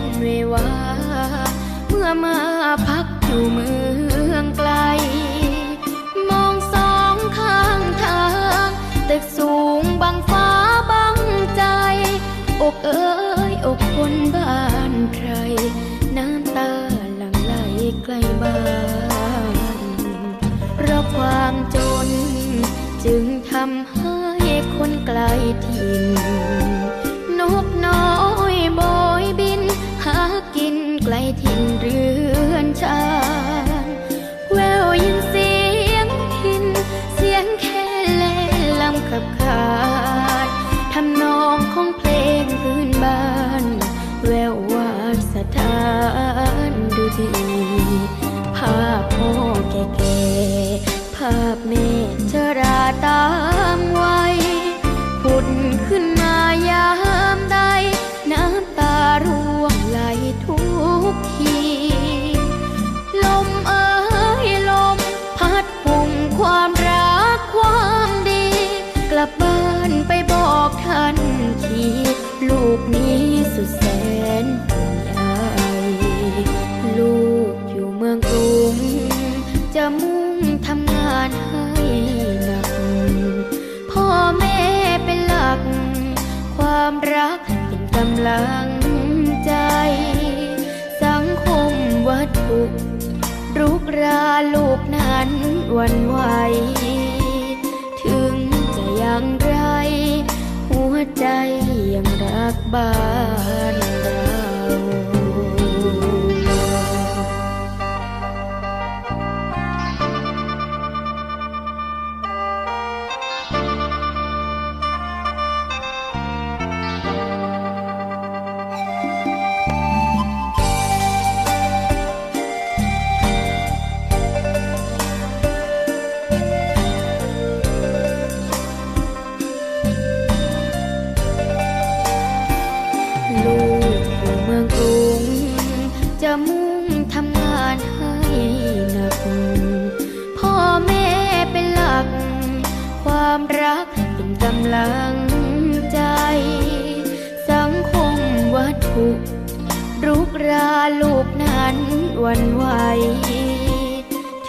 นวิวา เมื่อมาพักอยู่เมืองไกล มองสองข้างทางตึกสูงบังฟ้าบังใจ อกเอ้ยอกคนบ้านใคร น้ำตาหลั่งไหลใกล้บ้านเพราะความจน จึงทำให้คนไกลถิ่นาดสถานดูดีภาพพ่อแก่ๆภาพแม่ชราตามวัยผุดขึ้นมายามใด น้ำตาร่วงไหลทุกทีลมเอ้ยลม พัดพุ่งความรักความดี กลับบ้านไปบอกท่านทีลูก เมืองจะมุ่งทำงานให้หนัก พ่อแม่เป็นหลัก ความรักเป็นกำลังใจ สังคมวัตถุรุกราลูกนั้นวันไหว ถึงจะอย่างไร หัวใจยังรักบ้าน ความรักเป็นกำลังใจ สังคมวัตถุรุกราลูกนั้นวันไหว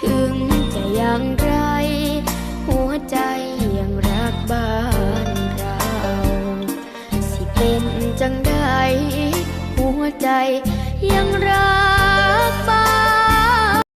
ถึงจะอย่างไร หัวใจยังรักบ้านเรา สิเป็นจังใดหัวใจยังรักบ้าน